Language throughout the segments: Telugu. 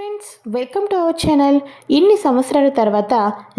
Friends welcome to our channel ఇన్ని సంవత్సరాల తర్వాత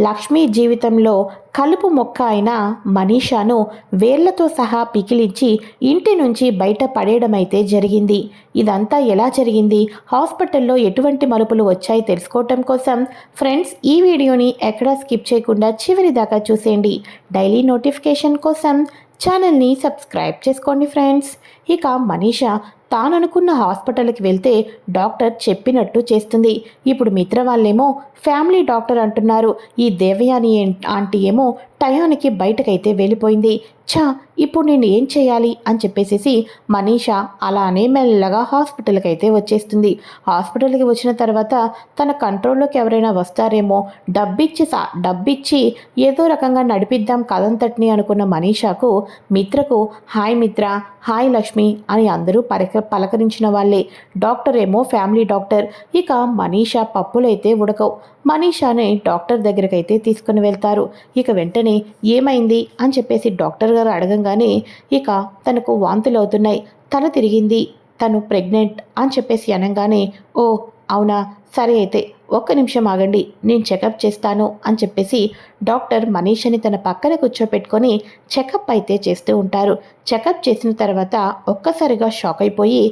లక్ష్మి జీవితంలో కలుపు మొక్క అయిన మనీషాను వేళ్ళతో సహా పికిలించి ఇంటి నుంచి బయట పడేయడం అయితే జరిగింది. ఇదంతా ఎలా జరిగింది? హాస్పిటల్లో ఎటువంటి మలుపులు వచ్చాయి తెలుసుకోవటం కోసం. ఫ్రెండ్స్ ఈ వీడియోని ఎక్కడా స్కిప్ చేయకుండా చివరి దాకా చూసేయండి. డైలీ నోటిఫికేషన్ కోసం ఛానల్ని సబ్స్క్రైబ్ చేసుకోండి ఫ్రెండ్స్ ఇక మనీషా తాను అనుకున్న హాస్పిటల్కి వెళ్తే డాక్టర్ చెప్పినట్టు చేస్తుంది. ఇప్పుడు మిత్ర వాళ్ళేమో ఫ్యామిలీ డాక్టర్ అంటున్నారు. ఈ దేవయాని ఆంటీ ఏమో టయానికి బయటకైతే వెళ్ళిపోయింది. ఛా ఇప్పుడు నేను ఏం చేయాలి అని చెప్పేసేసి మనీషా అలానే మెల్లగా హాస్పిటల్కి అయితే వచ్చేస్తుంది. హాస్పిటల్కి వచ్చిన తర్వాత తన కంట్రోల్లోకి ఎవరైనా వస్తారేమో డబ్బిచ్చి సా డబ్బిచ్చి ఏదో రకంగా నడిపిద్దాం కదంతటిని అనుకున్న మనీషాకు మిత్రకు హాయ్ మిత్ర హాయ్ లక్ష్మి అని అందరూ పలక పలకరించిన వాళ్ళే. డాక్టర్ ఏమో ఫ్యామిలీ డాక్టర్. ఇక మనీషా పప్పులైతే ఉడకవు. మనీషాని డాక్టర్ దగ్గరకైతే తీసుకుని వెళ్తారు. ఇక వెంటనే ఏమైంది అని చెప్పేసి డాక్టర్ గారు అడగంగా అడగంగానే ఇక తనకు వాంతులు అవుతున్నాయి. తల తిరిగింది. తను ప్రెగ్నెంట్ అని చెప్పేసి అనగానే ఓ అవునా? సరే అయితే ఒక్క నిమిషం ఆగండి. నేను చెకప్ చేస్తాను అని చెప్పేసి డాక్టర్ మనీషని తన పక్కన కూర్చోపెట్టుకొని చెకప్ అయితే చేస్తూ ఉంటారు. చెకప్ చేసిన తర్వాత ఒక్కసారిగా షాక్ అయిపోయి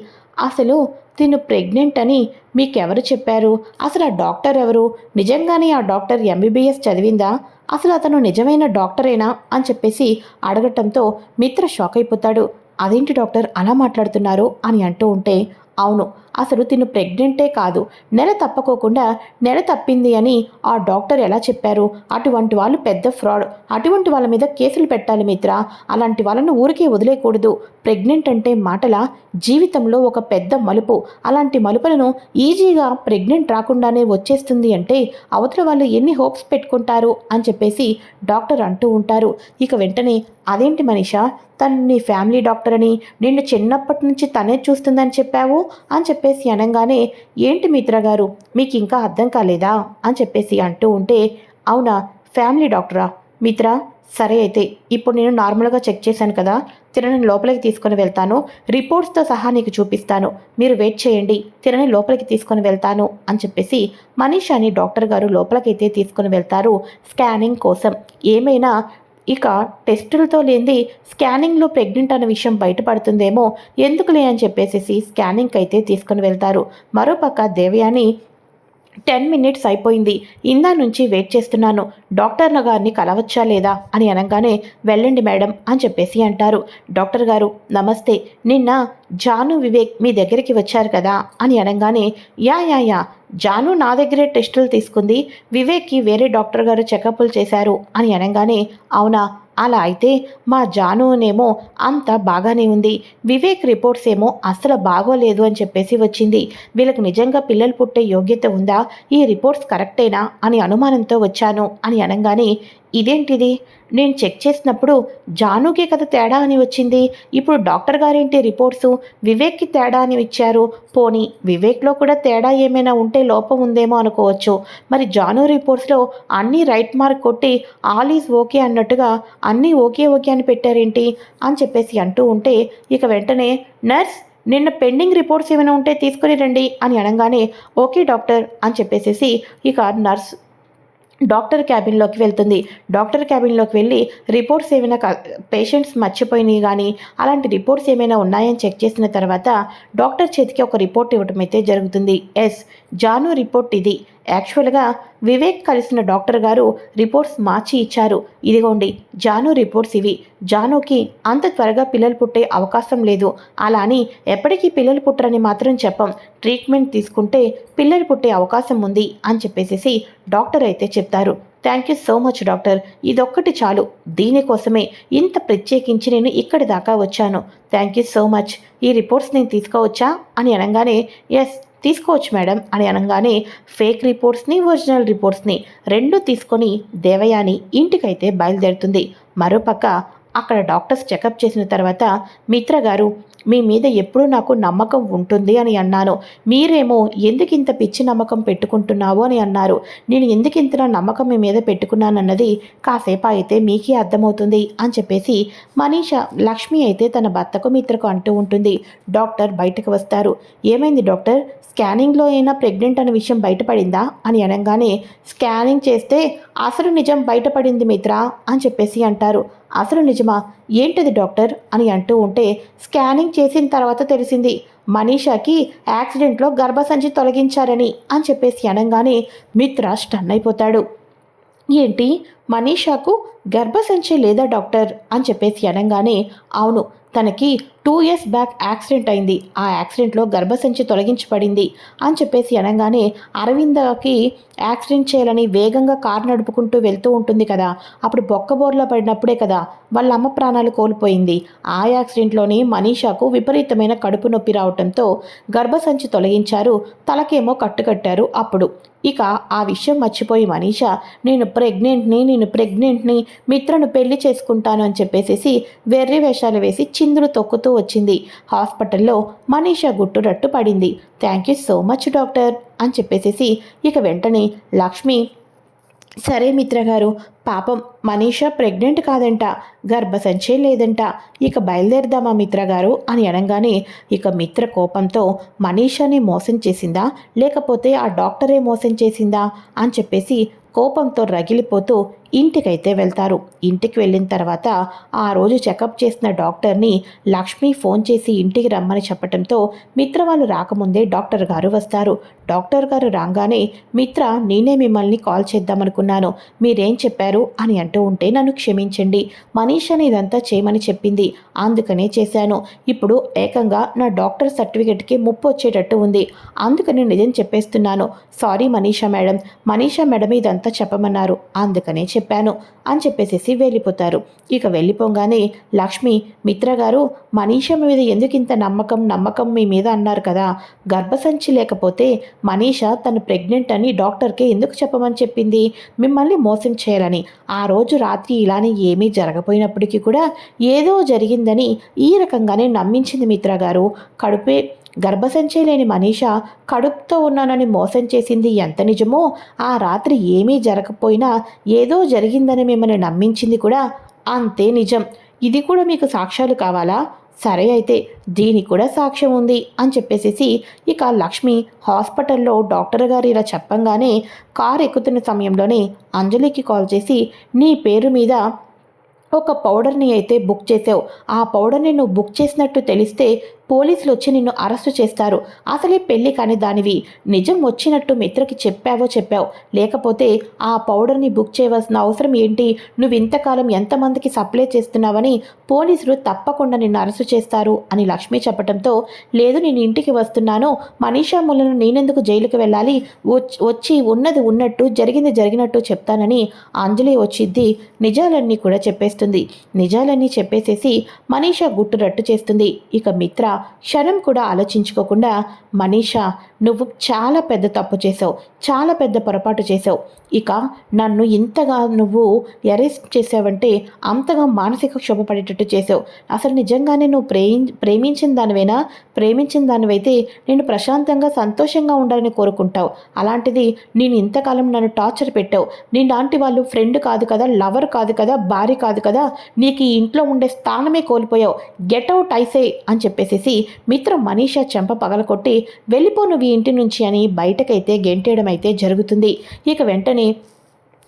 అసలు తిను ప్రెగ్నెంట్ అని మీకెవరు చెప్పారు? అసలు ఆ డాక్టర్ ఎవరు? నిజంగానే ఆ డాక్టర్ ఎంబీబీఎస్ చదివిందా? అసలు అతను నిజమైన డాక్టరేనా అని చెప్పేసి అడగటంతో మిత్ర షాక్ అయిపోతాడు. అదేంటి డాక్టర్ అలా మాట్లాడుతున్నారు అని అంటూ ఉంటే అవును అసలు తిను ప్రెగ్నెంటే కాదు. నెల తప్పకోకుండా నెల తప్పింది అని ఆ డాక్టర్ ఎలా చెప్పారు? అటువంటి వాళ్ళు పెద్ద ఫ్రాడ్. అటువంటి వాళ్ళ మీద కేసులు పెట్టాలి మిత్ర. అలాంటి వాళ్ళను ఊరికే వదిలేయకూడదు ప్రెగ్నెంట్ అంటే మాటల జీవితంలో ఒక పెద్ద మలుపు. అలాంటి మలుపులను ఈజీగా ప్రెగ్నెంట్ రాకుండానే వచ్చేస్తుంది అంటే అవతల వాళ్ళు ఎన్ని హోప్స్ పెట్టుకుంటారు అని చెప్పేసి డాక్టర్ అంటూ ఉంటారు. ఇక వెంటనే అదేంటి మనిషా? తను నీ ఫ్యామిలీ డాక్టర్ అని నిన్ను చిన్నప్పటి నుంచి తనే చూస్తుందని చెప్పావు? అని చెప్పేసి అనగానే ఏంటి మిత్ర గారు మీకు ఇంకా అర్థం కాలేదా? అని చెప్పేసి అంటూ ఉంటే అవునా ఫ్యామిలీ డాక్టరా? మిత్ర సరే అయితే ఇప్పుడు నేను నార్మల్గా చెక్ చేశాను కదా తిరణని లోపలికి తీసుకొని వెళ్తాను. రిపోర్ట్స్తో సహా నీకు చూపిస్తాను. మీరు వెయిట్ చేయండి తిరణి లోపలికి తీసుకొని వెళ్తాను. అని చెప్పేసి మనీషాని డాక్టర్ గారు లోపలికైతే తీసుకొని వెళ్తారు స్కానింగ్ కోసం. ఏమైనా ఇక టెస్టులతో లేనిది స్కానింగ్లో ప్రెగ్నెంట్ అన్న విషయం బయటపడుతుందేమో ఎందుకులే అని చెప్పేసి స్కానింగ్కి అయితే తీసుకుని వెళ్తారు. మరోపక్క దేవయాని టెన్ మినిట్స్ అయిపోయింది. ఇందా నుంచి వెయిట్ చేస్తున్నాను. డాక్టర్ గారిని కలవచ్చా లేదా అని అనగానే వెళ్ళండి మేడం అని చెప్పేసి అంటారు. డాక్టర్ గారు నమస్తే. నిన్న జాను వివేక్ మీ దగ్గరికి వచ్చారు కదా అని అనగానే యా యా యా. జాను నా దగ్గరే టెస్టులు తీసుకుంది. వివేక్కి వేరే డాక్టర్ గారు చెకప్లు చేశారు అని అనగానే అవునా? అలా అయితే మా జానునేమో అంత బాగానే ఉంది. వివేక్ రిపోర్ట్స్ ఏమో అస్సలు బాగోలేదు అని చెప్పేసి వచ్చింది. వీళ్ళకి నిజంగా పిల్లలు పుట్టే యోగ్యత ఉందా? ఈ రిపోర్ట్స్ కరెక్టేనా? అని అనుమానంతో వచ్చాను అని అనగానే ఇదేంటిది? నేను చెక్ చేసినప్పుడు జానుకే కదా తేడా అని వచ్చింది. ఇప్పుడు డాక్టర్ గారేంటి రిపోర్ట్స్? వివేక్కి తేడా అని ఇచ్చారు. పోనీ వివేక్లో కూడా తేడా ఏమైనా ఉంటే లోపం ఉందేమో అనుకోవచ్చు. మరి జాను రిపోర్ట్స్లో అన్నీ రైట్ మార్క్ కొట్టి ఆల్ ఈజ్ ఓకే అన్నట్టుగా అన్నీ ఓకే ఓకే అని పెట్టారేంటి? అని చెప్పేసి అంటూ ఉంటే ఇక వెంటనే నర్స్ నిన్న పెండింగ్ రిపోర్ట్స్ ఏమైనా ఉంటే తీసుకుని రండి అని అనగానే ఓకే డాక్టర్ అని చెప్పేసేసి ఇక నర్స్ డాక్టర్ క్యాబిన్లోకి వెళ్తుంది. డాక్టర్ క్యాబిన్లోకి వెళ్ళి రిపోర్ట్స్ ఏమైనా పేషెంట్స్ మర్చిపోయినాయి కానీ అలాంటి రిపోర్ట్స్ ఏమైనా ఉన్నాయని చెక్ చేసిన తర్వాత డాక్టర్ చేతికి ఒక రిపోర్ట్ ఇవ్వటం అయితే జరుగుతుంది. ఎస్. జాను రిపోర్ట్ ఇది. యాక్చువల్గా వివేక్ కలిసిన డాక్టర్ గారు రిపోర్ట్స్ మార్చి ఇచ్చారు. ఇదిగోండి జాను రిపోర్ట్స్ ఇవి. జానుకి అంత త్వరగా పిల్లలు పుట్టే అవకాశం లేదు. అలా అని ఎప్పటికీ పిల్లలు పుట్టరని మాత్రం చెప్పం. ట్రీట్మెంట్ తీసుకుంటే పిల్లలు పుట్టే అవకాశం ఉంది అని చెప్పేసి డాక్టర్ అయితే చెప్తారు. Thank you so much doctor. ఇదొక్కటి చాలు. దీనికోసమే ఇంత ప్రత్యేకించి నేను ఇక్కడి దాకా వచ్చాను. Thank you so much. ఈ రిపోర్ట్స్ నేను తీసుకోవచ్చా? అని అనగానే ఎస్ తీసుకోవచ్చు మేడం అని అనగానే ఫేక్ రిపోర్ట్స్ని ఒరిజినల్ రిపోర్ట్స్ని రెండు తీసుకొని దేవయాని ఇంటికైతే బయలుదేరుతుంది. మరోపక్క అక్కడ డాక్టర్స్ చెకప్ చేసిన తర్వాత మిత్ర గారు మీ మీద ఎప్పుడూ నాకు నమ్మకం ఉంటుంది అని అన్నాను. మీరేమో ఎందుకు ఇంత పిచ్చి నమ్మకం పెట్టుకుంటున్నావు అని అన్నారు. నేను ఎందుకు ఇంత నమ్మకం మీ మీద పెట్టుకున్నానన్నది కాసేపు అయితే మీకే అర్థమవుతుంది అని చెప్పేసి మనీష లక్ష్మి అయితే తన భర్తకు మిత్రకు అంటూ ఉంటుంది. డాక్టర్ బయటకు వస్తారు. ఏమైంది డాక్టర్? స్కానింగ్లో అయినా ప్రెగ్నెంట్ అనే విషయం బయటపడిందా? అని అనగానే స్కానింగ్ చేస్తే అసలు నిజం బయటపడింది మిత్ర అని చెప్పేసి అంటారు. అసలు నిజమా? ఏంటది డాక్టర్? అని అంటూ ఉంటే స్కానింగ్ చేసిన తర్వాత తెలిసింది మనీషాకి యాక్సిడెంట్లో గర్భసంచి తొలగించారని అని చెప్పేసి అనగానే మిత్ర స్టన్ అయిపోతాడు. ఏంటి? మనీషాకు గర్భసంచి లేదా డాక్టర్? అని చెప్పేసి అనగానే అవును తనకి టూ ఇయర్స్ బ్యాక్ యాక్సిడెంట్ అయింది. ఆ యాక్సిడెంట్లో గర్భసంచి తొలగించబడింది అని చెప్పేసి అనగానే అరవిందకి యాక్సిడెంట్ చేయాలని వేగంగా కారు నడుపుకుంటూ వెళ్తూ ఉంటుంది కదా. అప్పుడు బొక్కబోర్లో పడినప్పుడే కదా వాళ్ళ అమ్మ ప్రాణాలు కోల్పోయింది. ఆ యాక్సిడెంట్లోని మనీషాకు విపరీతమైన కడుపు నొప్పి రావడంతో గర్భసంచి తొలగించారు. తలకేమో కట్టుకట్టారు అప్పుడు. ఇక ఆ విషయం మర్చిపోయి మనీషా నేను ప్రెగ్నెంట్ని నేను ప్రెగ్నెంట్ని మిత్రను పెళ్ళి చేసుకుంటాను అని చెప్పేసేసి వెర్రి వేషాలు వేసి చిందులు తొక్కుతూ వచ్చింది. హాస్పిటల్లో మనీషా గుట్టురట్టు పడింది. Thank you so much doctor అని చెప్పేసేసి ఇక వెంటనే లక్ష్మి సరే మిత్ర గారు పాపం మనీషా ప్రెగ్నెంట్ కాదంట గర్భసంచే లేదంట ఇక బయలుదేరదామా మిత్ర గారు అని అనగానే ఇక మిత్ర కోపంతో మనీషాని మోసం చేసిందా? లేకపోతే ఆ డాక్టరే మోసం చేసిందా? అని చెప్పేసి కోపంతో రగిలిపోతూ ఇంటికైతే వెళ్తారు. ఇంటికి వెళ్ళిన తర్వాత ఆ రోజు చెకప్ చేసిన డాక్టర్ని లక్ష్మి ఫోన్ చేసి ఇంటికి రమ్మని చెప్పడంతో మిత్ర వాళ్ళు రాకముందే డాక్టర్ గారు వస్తారు. డాక్టర్ గారు రాగానే మిత్ర నేనే మిమ్మల్ని కాల్ చేద్దామనుకున్నాను. మీరేం చెప్పారు? అని అంటూ ఉంటే నన్ను క్షమించండి. మనీషాని ఇదంతా చేయమని చెప్పింది. అందుకనే చేశాను. ఇప్పుడు ఏకంగా నా డాక్టర్ సర్టిఫికెట్కి ముప్పు వచ్చేటట్టు ఉంది. అందుకని నిజం చెప్పేస్తున్నాను. Sorry Manisha madam. Manisha madam ఇదంతా చెప్పమన్నారు. అందుకనే చెప్పాను. చెప్పాను అని చెప్పేసేసి వెళ్ళిపోతారు. ఇక వెళ్ళిపోగానే లక్ష్మి మిత్ర గారు మనీషా మీద ఎందుకు ఇంత నమ్మకం నమ్మకం మీ మీద అన్నారు కదా. గర్భసంచి లేకపోతే మనీష తను ప్రెగ్నెంట్ అని డాక్టర్కి ఎందుకు చెప్పమని చెప్పింది? మిమ్మల్ని మోసం చేయాలని. ఆ రోజు రాత్రి ఇలానే ఏమీ జరగపోయినప్పటికీ కూడా ఏదో జరిగిందని ఈ రకంగానే నమ్మించింది మిత్ర గారు. కడుపే గర్భసంచే లేని మనీషా కడుపుతో ఉన్నానని మోసం చేసింది ఎంత నిజమో ఆ రాత్రి ఏమీ జరగకపోయినా ఏదో జరిగిందని మిమ్మల్ని నమ్మించింది కూడా అంతే నిజం. ఇది కూడా మీకు సాక్ష్యాలు కావాలా? సరే అయితే దీనికి కూడా సాక్ష్యం ఉంది అని చెప్పేసేసి ఇక లక్ష్మి హాస్పిటల్లో డాక్టర్ గారు ఇలా చెప్పంగానే కారు ఎక్కుతున్న సమయంలోనే అంజలికి కాల్ చేసి నీ పేరు మీద ఒక పౌడర్ని అయితే బుక్ చేసావు. ఆ పౌడర్ని నువ్వు బుక్ చేసినట్టు తెలిస్తే పోలీసులు వచ్చి నిన్ను అరెస్టు చేస్తారు. అసలే పెళ్ళి కాని దానివి. నిజం వచ్చినట్టు మిత్రకి చెప్పావో చెప్పావు. లేకపోతే ఆ పౌడర్ని బుక్ చేయవలసిన అవసరం ఏంటి? నువ్వు ఇంతకాలం ఎంతమందికి సప్లై చేస్తున్నావని పోలీసులు తప్పకుండా నిన్ను అరెస్టు చేస్తారు అని లక్ష్మి చెప్పడంతో లేదు నేను ఇంటికి వస్తున్నాను. మనీషా ములను నేనెందుకు జైలుకి వెళ్ళాలి? వచ్చి ఉన్నది ఉన్నట్టు జరిగింది జరిగినట్టు చెప్తానని అంజలి వచ్చిద్ది నిజాలన్నీ కూడా చెప్పేస్తుంది. నిజాలన్నీ చెప్పేసేసి మనీషా గుట్టు రట్టు చేస్తుంది. ఇక మిత్ర క్షణం కూడా ఆలోచించుకోకుండా మనీషా నువ్వు చాలా పెద్ద తప్పు చేసావు చాలా పెద్ద పొరపాటు చేసావు ఇక నన్ను ఇంతగా నువ్వు అరెస్ట్ చేసావంటే అంతగా మానసిక క్షోభపడేటట్టు చేసావు అసలు నిజంగానే నువ్వు ప్రేమి ప్రేమించిన దానివైనా? ప్రేమించిన దానివైతే నేను ప్రశాంతంగా సంతోషంగా ఉండాలని కోరుకుంటావు. అలాంటిది నేను ఇంతకాలం నన్ను టార్చర్ పెట్టావు. నీ లాంటి వాళ్ళు ఫ్రెండ్ కాదు కదా లవర్ కాదు కదా భార్య కాదు కదా నీకు ఈ ఇంట్లో ఉండే స్థానమే కోల్పోయావు. గెట్ అవుట్ ఐసే అని చెప్పేసేసి మిత్రం మనీషా చెంప పగలకొట్టి వెళ్ళిపో నువ్వు ఇంటి నుంచి అని బయటకైతే గెంటేయడం అయితే జరుగుతుంది. ఇక వెంటనే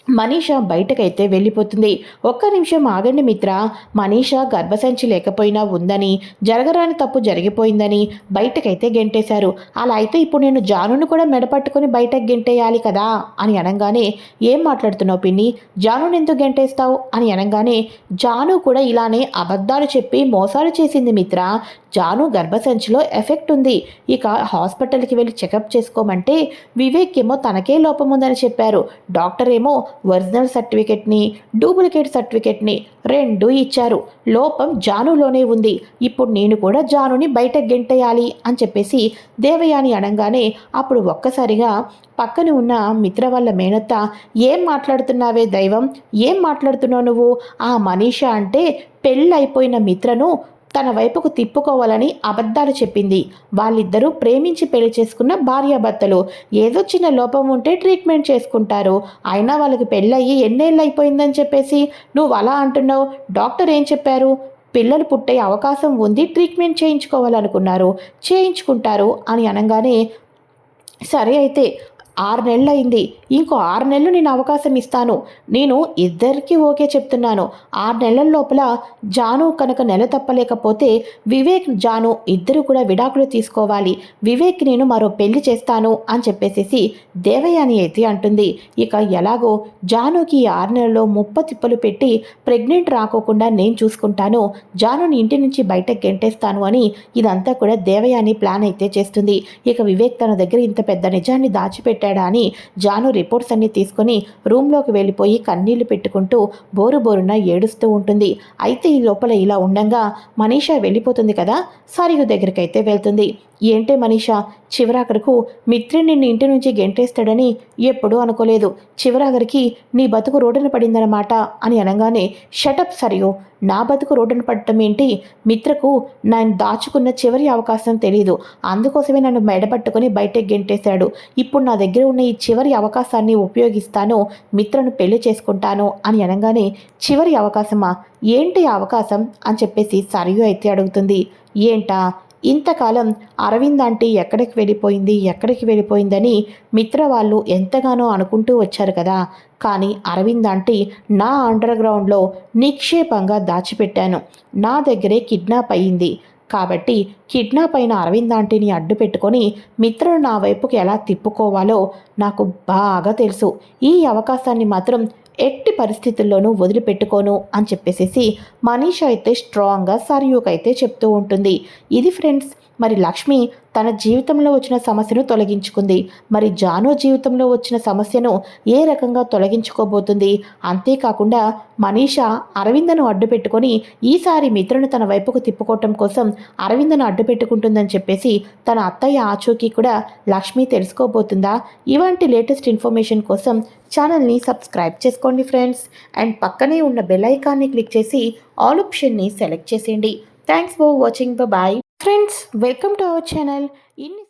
మనీషా బయటకైతే వెళ్ళిపోతుంది. ఒక్క నిమిషం ఆగండి మిత్ర. మనీష గర్భసంచి లేకపోయినా ఉందని జరగరాని తప్పు జరిగిపోయిందని బయటకైతే గెంటేశారు. అలా అయితే ఇప్పుడు నేను జానును కూడా మెడపట్టుకుని బయటకు గెంటేయాలి కదా? అని అనగానే ఏం మాట్లాడుతున్నావు పిన్ని? జానుని ఎందుకు గెంటేస్తావు? అని అనగానే జాను కూడా ఇలానే అబద్ధాలు చెప్పి మోసాలు చేసింది మిత్ర. జాను గర్భసంచిలో ఎఫెక్ట్ ఉంది. ఇక హాస్పిటల్కి వెళ్ళి చెకప్ చేసుకోమంటే వివేక్ ఏమో తనకే లోపం ఉందని చెప్పారు. డాక్టర్ ఏమో ఒరిజినల్ సర్టిఫికెట్ని డూప్లికేట్ సర్టిఫికెట్ని రెండు ఇచ్చారు. లోపం జానులోనే ఉంది. ఇప్పుడు నేను కూడా జానుని బయట గెంటేయాలి అని చెప్పేసి దేవయాని అనగానే అప్పుడు ఒక్కసారిగా పక్కన ఉన్న మిత్ర వాళ్ళ మేనత్త ఏం మాట్లాడుతున్నావే దైవం? ఏం మాట్లాడుతున్నావు నువ్వు? ఆ మనీష అంటే పెళ్ళైపోయిన మిత్రను తన వైపుకు తిప్పుకోవాలని అబద్ధాలు చెప్పింది. వాళ్ళిద్దరూ ప్రేమించి పెళ్ళి చేసుకున్న భార్యాభర్తలు. ఏదో చిన్న లోపం ఉంటే ట్రీట్మెంట్ చేసుకుంటారు. అయినా వాళ్ళకి పెళ్ళయ్యి ఎన్నేళ్ళు అయిపోయిందని చెప్పేసి నువ్వు అలా అంటున్నావు? డాక్టర్ ఏం చెప్పారు? పిల్లలు పుట్టే అవకాశం ఉంది ట్రీట్మెంట్ చేయించుకోవాలనుకున్నారు. చేయించుకుంటారు అని అనగానే సరే అయితే ఆరు నెలలు అయింది ఇంకో ఆరు నెలలు నేను అవకాశం ఇస్తాను. నేను ఇద్దరికీ ఓకే చెప్తున్నాను. ఆరు నెలల లోపల జాను కనుక నెల తప్పలేకపోతే వివేక్ జాను ఇద్దరు కూడా విడాకులు తీసుకోవాలి. వివేక్ నేను మరో పెళ్ళి చేస్తాను అని చెప్పేసేసి దేవయాని అయితే అంటుంది. ఇక ఎలాగో జానుకి ఈ ఆరు నెలల్లో ముప్ప తిప్పలు పెట్టి ప్రెగ్నెంట్ రాకోకుండా నేను చూసుకుంటాను. జానుని ఇంటి నుంచి బయటకు గెంటేస్తాను అని ఇదంతా కూడా దేవయాని ప్లాన్ అయితే చేస్తుంది. ఇక వివేక్ తన దగ్గర ఇంత పెద్ద నిజాన్ని దాచిపెట్టి పెట్టాడా అని జాను రిపోర్ట్స్ అన్ని తీసుకొని రూమ్లోకి వెళ్ళిపోయి కన్నీళ్ళు పెట్టుకుంటూ బోరు బోరున ఏడుస్తూ ఉంటుంది. అయితే ఈ లోపల ఇలా ఉండంగా మనీషా వెళ్ళిపోతుంది కదా సారియు దగ్గరికైతే వెళ్తుంది. ఏంటే మనీషా? చివరాఖరకు మిత్రుని నిన్ను ఇంటి నుంచి గెంటేస్తాడని ఎప్పుడూ అనుకోలేదు. చివరాఖరికి నీ బతుకు రోడ్డున పడిందన్నమాట అని అనగానే షటప్ సరియు నా బతుకు రోడ్డున పడటం ఏంటి? మిత్రకు నేను దాచుకున్న చివరి అవకాశం తెలియదు అందుకోసమే నన్ను మెడబట్టుకుని బయటకు గెంటేశాడు. ఇప్పుడు నా దగ్గర ఉన్న ఈ చివరి అవకాశాన్ని ఉపయోగిస్తాను. మిత్రను పెళ్ళి చేసుకుంటాను అని అనగానే చివరి అవకాశమా? ఏంటి అవకాశం? అని చెప్పేసి సరియు అయితే అడుగుతుంది. ఏంటా? ఇంతకాలం అరవింద్ ఆంటీ ఎక్కడికి వెళ్ళిపోయింది ఎక్కడికి వెళ్ళిపోయిందని మిత్ర వాళ్ళు ఎంతగానో అనుకుంటూ వచ్చారు కదా. కానీ అరవింద్ ఆంటీ నా అండర్ గ్రౌండ్లో నిక్షేపంగా దాచిపెట్టాను. నా దగ్గరే కిడ్నాప్ అయ్యింది. కాబట్టి కిడ్నాప్ అయిన అరవింద్ ఆంటీని అడ్డు పెట్టుకొని మిత్రులు నా వైపుకి ఎలా తిప్పుకోవాలో నాకు బాగా తెలుసు. ఈ అవకాశాన్ని మాత్రం ఎట్టి పరిస్థితుల్లోనూ వదిలిపెట్టుకోను అని చెప్పేసేసి మనీష్ అయితే స్ట్రాంగ్గా సర్యూకైతే చెప్తూ ఉంటుంది. ఇది ఫ్రెండ్స్ మరి లక్ష్మి తన జీవితంలో వచ్చిన సమస్యను తొలగించుకుంది. మరి జాను జీవితంలో వచ్చిన సమస్యను ఏ రకంగా తొలగించుకోబోతుంది? అంతేకాకుండా మనీష అరవిందను అడ్డు పెట్టుకొని ఈసారి మిత్రుని తన వైపుకు తిప్పుకోవటం కోసం అరవిందను అడ్డు పెట్టుకుంటుందని చెప్పేసి తన అత్తయ్య ఆచూకీ కూడా లక్ష్మి తెలుసుకోబోతుందా? ఇలాంటి లేటెస్ట్ ఇన్ఫర్మేషన్ కోసం ఛానల్ని సబ్స్క్రైబ్ చేసుకోండి ఫ్రెండ్స్. అండ్ పక్కనే ఉన్న బెల్ ఐకాన్ని క్లిక్ చేసి ఆల్ ఆప్షన్ని సెలెక్ట్ చేసేయండి. Thanks for watching. Bye friends welcome to our channel ఇన్ని